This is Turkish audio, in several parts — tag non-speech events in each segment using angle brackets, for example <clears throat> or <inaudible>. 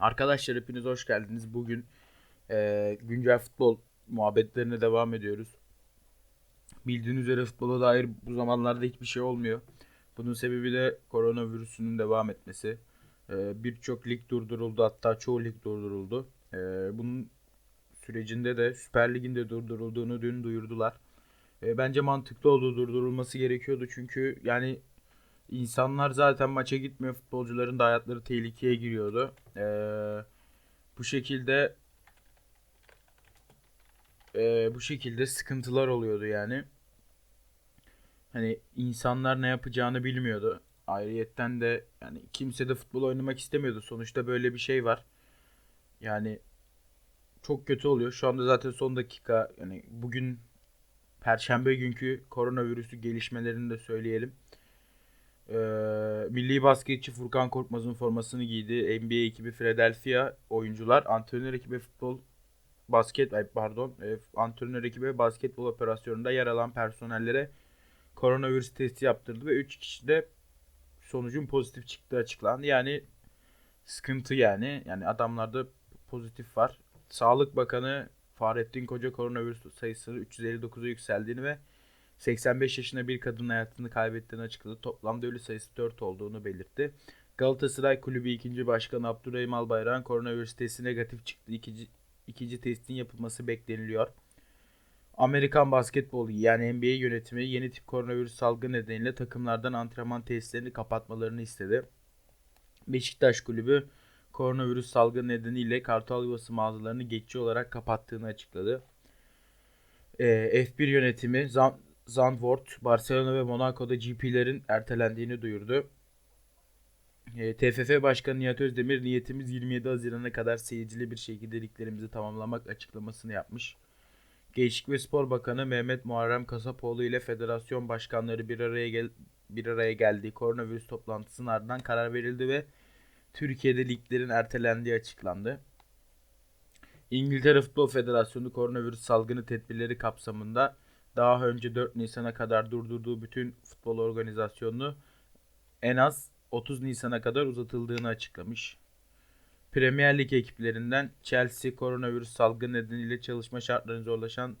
Arkadaşlar hepiniz hoş geldiniz. Bugün eee, güncel futbol muhabbetlerine devam ediyoruz. Bildiğiniz üzere futbola dair bu zamanlarda hiçbir şey olmuyor. Bunun sebebi de koronavirüsünün devam etmesi. Eee, Birçok lig durduruldu hatta çoğu lig durduruldu. Eee, bunun sürecinde de Süper Lig'in de durdurulduğunu dün duyurdular. Eee, bence mantıklı oldu durdurulması gerekiyordu çünkü yani İnsanlar zaten maça gitmiyor. Futbolcuların da hayatları tehlikeye giriyordu. Ee, bu şekilde e, bu şekilde sıkıntılar oluyordu yani. Hani insanlar ne yapacağını bilmiyordu. Ayrıyetten de yani kimse de futbol oynamak istemiyordu. Sonuçta böyle bir şey var. Yani çok kötü oluyor. Şu anda zaten son dakika yani bugün Perşembe günkü koronavirüsü gelişmelerini de söyleyelim. Ee, milli basketçi Furkan Korkmaz'ın formasını giydi. NBA ekibi Philadelphia oyuncular, antrenör ekibi futbol basket pardon, e, antrenör ekibi basketbol operasyonunda yer alan personellere koronavirüs testi yaptırdı ve 3 kişi de sonucun pozitif çıktığı açıklandı. Yani sıkıntı yani. Yani adamlarda pozitif var. Sağlık Bakanı Fahrettin Koca koronavirüs sayısının 359'a yükseldiğini ve 85 yaşında bir kadının hayatını kaybettiğini açıkladı. Toplamda ölü sayısı 4 olduğunu belirtti. Galatasaray Kulübü 2. Başkanı Abdurrahim Albayrak'ın koronavirüs testi negatif çıktı. İkinci, ikinci testin yapılması bekleniliyor. Amerikan basketbolu yani NBA yönetimi yeni tip koronavirüs salgını nedeniyle takımlardan antrenman testlerini kapatmalarını istedi. Beşiktaş Kulübü koronavirüs salgını nedeniyle Kartal Yuvası mağazalarını geçici olarak kapattığını açıkladı. Ee, F1 yönetimi Zan Zandvoort, Barcelona ve Monaco'da GP'lerin ertelendiğini duyurdu. E, TFF Başkanı Nihat Özdemir niyetimiz 27 Haziran'a kadar seyircili bir şekilde liglerimizi tamamlamak açıklamasını yapmış. Gençlik ve Spor Bakanı Mehmet Muharrem Kasapoğlu ile federasyon başkanları bir araya gel bir araya geldiği koronavirüs toplantısının ardından karar verildi ve Türkiye'de liglerin ertelendiği açıklandı. İngiltere Futbol Federasyonu koronavirüs salgını tedbirleri kapsamında daha önce 4 Nisan'a kadar durdurduğu bütün futbol organizasyonunu en az 30 Nisan'a kadar uzatıldığını açıklamış. Premier Lig ekiplerinden Chelsea koronavirüs salgını nedeniyle çalışma şartlarını zorlaşan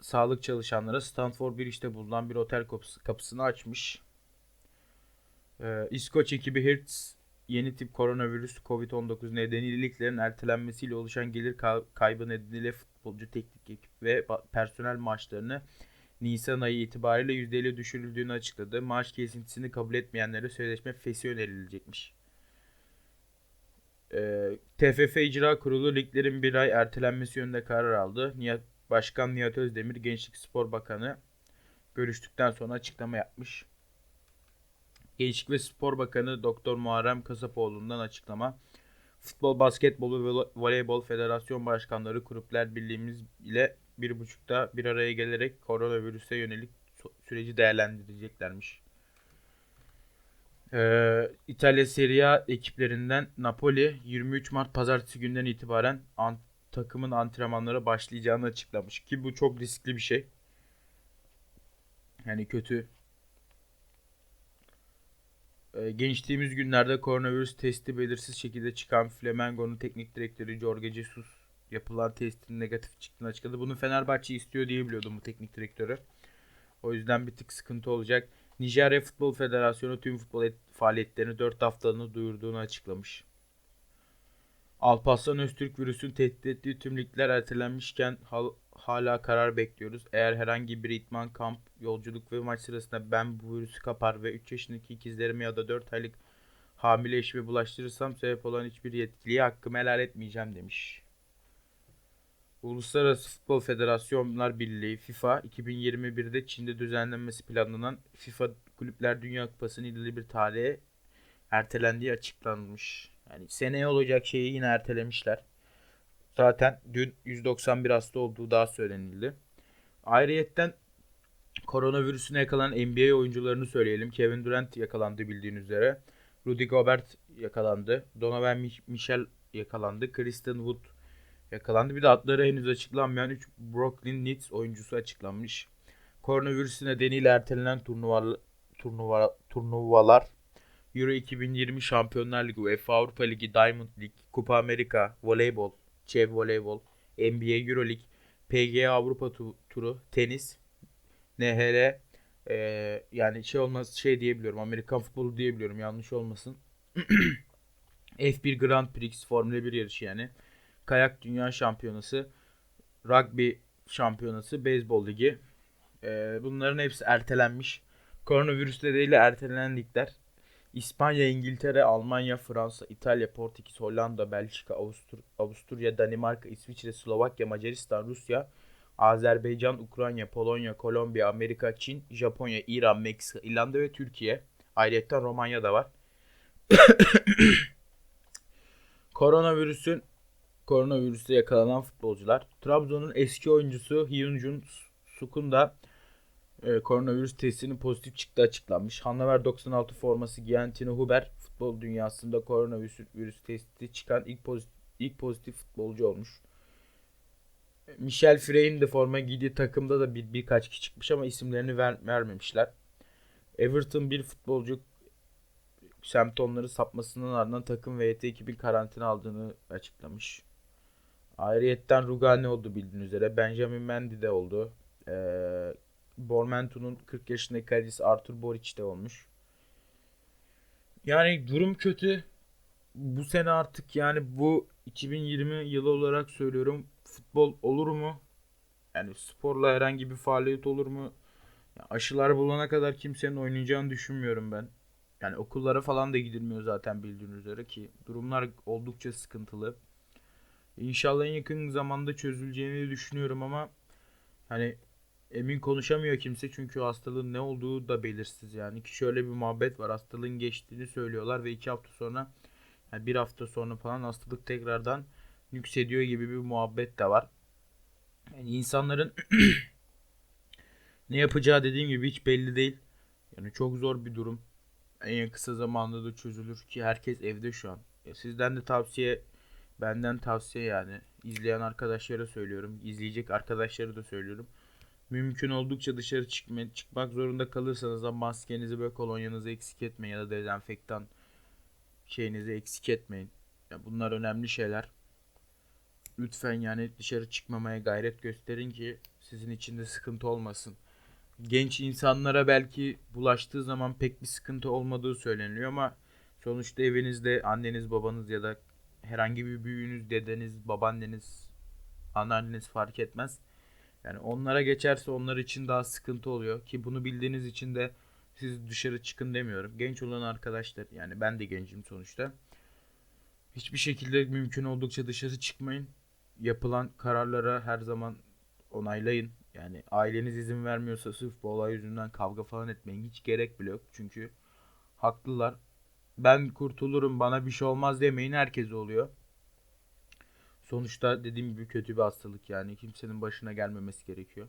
sağlık çalışanlara Stanford Bridge'de bulunan bir otel kapısı, kapısını açmış. Ee, İskoç ekibi Hertz yeni tip koronavirüs COVID-19 nedeniyle liglerin ertelenmesiyle oluşan gelir ka- kaybı nedeniyle futbolcu teknik ekip ve personel maaşlarını Nisan ayı itibariyle %50 düşürüldüğünü açıkladı. Maaş kesintisini kabul etmeyenlere sözleşme fesi önerilecekmiş. Ee, TFF İcra Kurulu liglerin bir ay ertelenmesi yönünde karar aldı. Nihat, Başkan Nihat Özdemir, Gençlik Spor Bakanı görüştükten sonra açıklama yapmış. Gençlik ve Spor Bakanı Doktor Muharrem Kasapoğlu'ndan açıklama. Futbol, Basketbol ve Vo- Voleybol Federasyon Başkanları Kulüpler Birliğimiz ile bir buçukta bir araya gelerek koronavirüse yönelik süreci değerlendireceklermiş. Ee, İtalya Serie A ekiplerinden Napoli 23 Mart pazartesi günden itibaren an- takımın antrenmanlara başlayacağını açıklamış ki bu çok riskli bir şey. Yani kötü Ee, Geçtiğimiz günlerde koronavirüs testi belirsiz şekilde çıkan Flamengo'nun teknik direktörü Jorge Jesus yapılan testin negatif çıktığını açıkladı. Bunu Fenerbahçe istiyor diye biliyordum bu teknik direktörü. O yüzden bir tık sıkıntı olacak. Nijerya Futbol Federasyonu tüm futbol et- faaliyetlerini 4 haftalığını duyurduğunu açıklamış. Alparslan Öztürk virüsün tehdit ettiği tüm ligler ertelenmişken hal- hala karar bekliyoruz. Eğer herhangi bir itman, kamp, yolculuk ve maç sırasında ben bu virüsü kapar ve 3 yaşındaki ikizlerime ya da 4 aylık hamile eşime bulaştırırsam sebep olan hiçbir yetkiliye hakkımı helal etmeyeceğim demiş. Uluslararası Futbol Federasyonlar Birliği FIFA 2021'de Çin'de düzenlenmesi planlanan FIFA Kulüpler Dünya Kupası'nın ileri bir tarihe ertelendiği açıklanmış. Yani seneye olacak şeyi yine ertelemişler. Zaten dün 191 hasta olduğu daha söylenildi. Ayrıyetten koronavirüsüne yakalanan NBA oyuncularını söyleyelim. Kevin Durant yakalandı bildiğiniz üzere. Rudy Gobert yakalandı. Donovan Mitchell yakalandı. Kristen Wood yakalandı. Bir de adları henüz açıklanmayan 3 Brooklyn Nets oyuncusu açıklanmış. Koronavirüsü nedeniyle ertelenen turnuva, turnuva, turnuvalar Euro 2020 Şampiyonlar Ligi, UEFA Avrupa Ligi, Diamond Lig, Kupa Amerika, Voleybol, Çev Voleybol, NBA Euro Lig, PGA Avrupa tu- Turu, Tenis, NHL, ee, yani şey olmaz şey diyebiliyorum. Amerikan futbolu diyebiliyorum. Yanlış olmasın. <clears throat> F1 Grand Prix Formula 1 yarışı yani. Kayak Dünya Şampiyonası, Rugby Şampiyonası, Beyzbol Ligi. Ee, bunların hepsi ertelenmiş. Koronavirüs nedeniyle ertelenen ligler. İspanya, İngiltere, Almanya, Fransa, İtalya, Portekiz, Hollanda, Belçika, Avustur Avusturya, Danimarka, İsviçre, Slovakya, Macaristan, Rusya, Azerbaycan, Ukrayna, Polonya, Kolombiya, Amerika, Çin, Japonya, İran, Meksika, İrlanda ve Türkiye. Ayrıca Romanya da var. <coughs> Koronavirüsün koronavirüste yakalanan futbolcular. Trabzon'un eski oyuncusu Hyunjun Suk'un da e, koronavirüs testinin pozitif çıktığı açıklanmış. Hannover 96 forması giyen Tino Huber futbol dünyasında koronavirüs virüs testi çıkan ilk pozitif, ilk pozitif futbolcu olmuş. Michel Frey'in de forma giydiği takımda da bir birkaç kişi çıkmış ama isimlerini ver, vermemişler. Everton bir futbolcu semptomları sapmasının ardından takım ve YT ekibin karantina aldığını açıklamış. Ayrıyetten Rugani oldu bildiğiniz üzere. Benjamin Mendy de oldu. Ee, Bormento'nun 40 yaşındaki kalecisi Artur Boric de olmuş. Yani durum kötü. Bu sene artık yani bu 2020 yılı olarak söylüyorum. Futbol olur mu? Yani sporla herhangi bir faaliyet olur mu? Ya aşılar bulana kadar kimsenin oynayacağını düşünmüyorum ben. Yani okullara falan da gidilmiyor zaten bildiğiniz üzere ki durumlar oldukça sıkıntılı. İnşallah en yakın zamanda çözüleceğini düşünüyorum ama hani emin konuşamıyor kimse çünkü hastalığın ne olduğu da belirsiz yani ki şöyle bir muhabbet var hastalığın geçtiğini söylüyorlar ve iki hafta sonra yani bir hafta sonra falan hastalık tekrardan yükseliyor gibi bir muhabbet de var. Yani insanların <clears throat> ne yapacağı dediğim gibi hiç belli değil. Yani çok zor bir durum. En kısa zamanda da çözülür ki herkes evde şu an. Ya sizden de tavsiye, benden tavsiye yani. izleyen arkadaşlara söylüyorum. izleyecek arkadaşlara da söylüyorum. Mümkün oldukça dışarı çıkma, çıkmak zorunda kalırsanız da maskenizi ve kolonyanızı eksik etmeyin ya da dezenfektan şeyinizi eksik etmeyin. Ya bunlar önemli şeyler. Lütfen yani dışarı çıkmamaya gayret gösterin ki sizin için de sıkıntı olmasın. Genç insanlara belki bulaştığı zaman pek bir sıkıntı olmadığı söyleniliyor ama sonuçta evinizde anneniz, babanız ya da herhangi bir büyüğünüz, dedeniz, babaanneniz, anneanneniz fark etmez. Yani onlara geçerse onlar için daha sıkıntı oluyor ki bunu bildiğiniz için de siz dışarı çıkın demiyorum. Genç olan arkadaşlar yani ben de gencim sonuçta. Hiçbir şekilde mümkün oldukça dışarı çıkmayın. Yapılan kararlara her zaman onaylayın. Yani aileniz izin vermiyorsa sırf bu olay yüzünden kavga falan etmeyin. Hiç gerek bile yok. Çünkü haklılar. Ben kurtulurum bana bir şey olmaz demeyin herkes oluyor. Sonuçta dediğim gibi kötü bir hastalık yani kimsenin başına gelmemesi gerekiyor.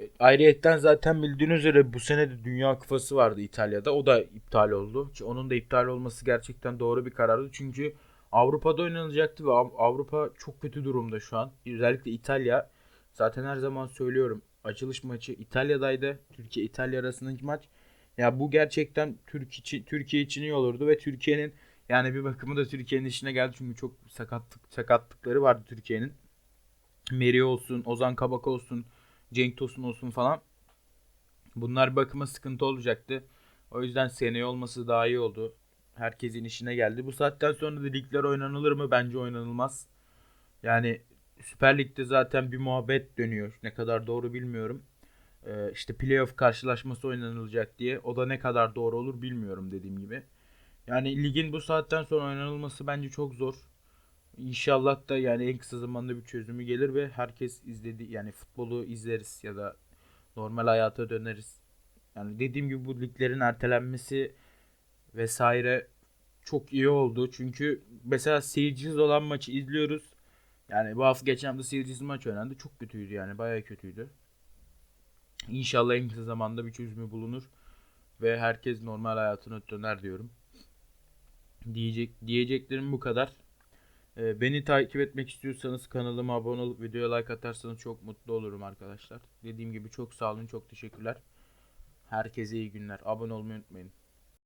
E, ayrıyetten zaten bildiğiniz üzere bu sene de Dünya Kupası vardı İtalya'da. O da iptal oldu. Onun da iptal olması gerçekten doğru bir karardı. Çünkü Avrupa'da oynanacaktı ve Av- Avrupa çok kötü durumda şu an. Özellikle İtalya. Zaten her zaman söylüyorum. Açılış maçı İtalya'daydı. Türkiye İtalya arasındaki maç. Ya bu gerçekten Türk için, Türkiye için iyi olurdu ve Türkiye'nin yani bir bakımı da Türkiye'nin işine geldi çünkü çok sakatlık sakatlıkları vardı Türkiye'nin. Meri olsun, Ozan Kabak olsun, Cenk Tosun olsun falan. Bunlar bakıma sıkıntı olacaktı. O yüzden seneye olması daha iyi oldu. Herkesin işine geldi. Bu saatten sonra da ligler oynanılır mı? Bence oynanılmaz. Yani Süper Lig'de zaten bir muhabbet dönüyor. Ne kadar doğru bilmiyorum. Ee, işte playoff karşılaşması oynanılacak diye. O da ne kadar doğru olur bilmiyorum dediğim gibi. Yani ligin bu saatten sonra oynanılması bence çok zor. İnşallah da yani en kısa zamanda bir çözümü gelir ve herkes izledi yani futbolu izleriz ya da normal hayata döneriz. Yani dediğim gibi bu liglerin ertelenmesi vesaire çok iyi oldu. Çünkü mesela seyircisiz olan maçı izliyoruz. Yani bu hafta geçen hafta seyircisiz maç oynandı. Çok kötüydü yani bayağı kötüydü. İnşallah en kısa zamanda bir çözümü bulunur ve herkes normal hayatına döner diyorum. Diyecek diyeceklerim bu kadar. Ee, beni takip etmek istiyorsanız kanalıma abone olup videoya like atarsanız çok mutlu olurum arkadaşlar. Dediğim gibi çok sağ olun, çok teşekkürler. Herkese iyi günler. Abone olmayı unutmayın.